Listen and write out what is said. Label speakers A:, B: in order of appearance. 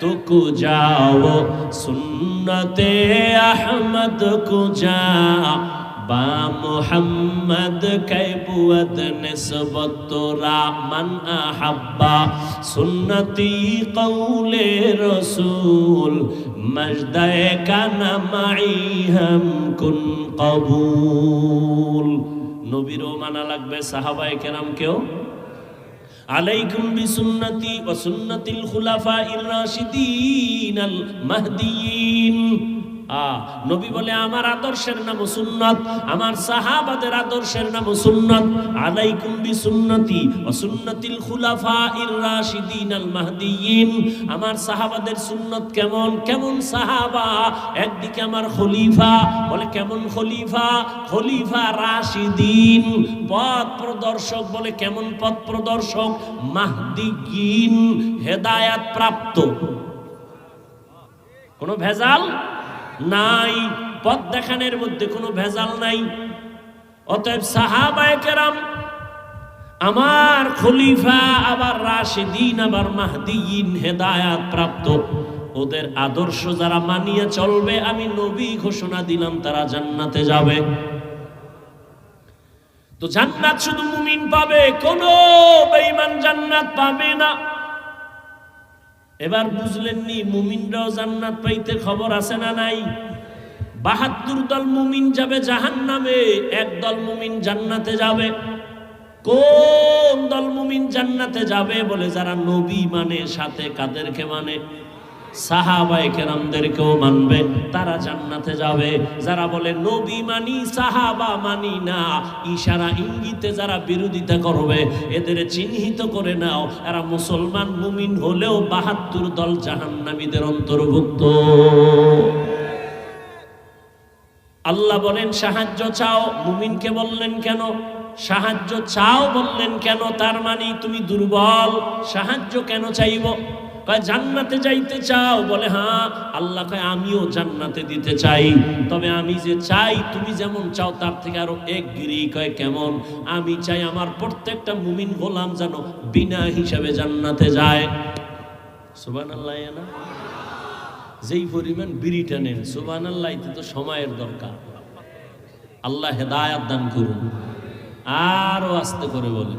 A: তুকু যাও, সুন্নতে আহমদ কু যা বা মোহাম্মদ কৈবুয়ত নিসবতরা মন আহাব্বা, সুন্নতি কৌলে রসুল, মজদায় কানামাই হম কুন কবুল। নবীরও মানা লাগবে, সাহাবায় কেরাম কেউ আলাইকুম বিসুন্নতি ওয়া সুন্নাতিল খুলাফাইর রাশিদিন আল মাহদিয়িন আ নবী বলে, আমার আদর্শের নাম সুন্নত, আমার সাহাবাদের আদর্শের নাম সুন্নত, আলাইকুম বিসুন্নতি ওয়া সুন্নাতিল খুলাফাইর রাশিদিন আল মাহদিয়িন। আমার সাহাবাদের সুন্নত কেমন? কেমন সাহাবা? একদিকে আমার খলিফা, বলে, কেমন খলিফা? খলিফা রাশিদিন। পথ প্রদর্শক বলে, কেমন পথ প্রদর্শক? মাহদিগিন হেদায়াত প্রাপ্ত। কোনো ভেজাল? নাই, পথ দেখানোর মধ্যে কোনো ভেজাল নাই। অতএব সাহাবায়ে কেরাম, আমার খলিফা আবার রাশিদিন, আবার মাহদিন হেদায়াত প্রাপ্ত। ওদের আদর্শ যারা মানিয়ে চলবে, আমি নবী ঘোষণা দিলাম, তারা জান্নাতে যাবে। তো জান্নাত শুধু মুমিন পাবে, কোন বেঈমান জান্নাত পাবে না। এবার বুঝলেননি মুমিনরাও জান্নাত পাইতে খবর আছে না নাই? বাহাত্তর দল মুমিন যাবে জাহান নামে এক দল মুমিন জান্নাতে যাবে। কোন দল মুমিন জান্নাতে যাবে বলে যারা নবী মানে সাথে কাদেরকে মানে? মানবে, তারা জান্নাতে যাবে। যারা বলে, নবী মানি, সাহাবা মানি না। ইশারা ইঙ্গিতে যারা বিরোধিতা করবে, এদের চিহ্নিত করে নাও। এরা মুসলমান, মুমিন হলেও বাহাত্তর দল জাহান্নামীদের অন্তর্ভুক্ত। আল্লাহ বলেন, সাহায্য চাও। মুমিনকে বললেন কেন? সাহায্য চাও বললেন কেন? তার মানে তুমি দুর্বল। সাহায্য কেন চাইব? কয়, জান্নাতে যাইতে চাও? বলে হ্যাঁ আল্লাহ কয়, আমিও জান্নাতে দিতে চাই। তবে আমি যে চাই, তুমি যেমন চাও, তার থেকে আরও এক গিরি কয়, কেমন? আমি চাই আমার প্রত্যেকটা মুমিন গোলাম যেন বিনা হিসাবে জান্নাতে যায়। সুবান আল্লাহ না? যেই পরিমাণ বিড়িটা নেন সুবান আল্লাহ তো সময়ের দরকার। আল্লাহ হেদায়াত দান করুন। আরও আস্তে করে বলে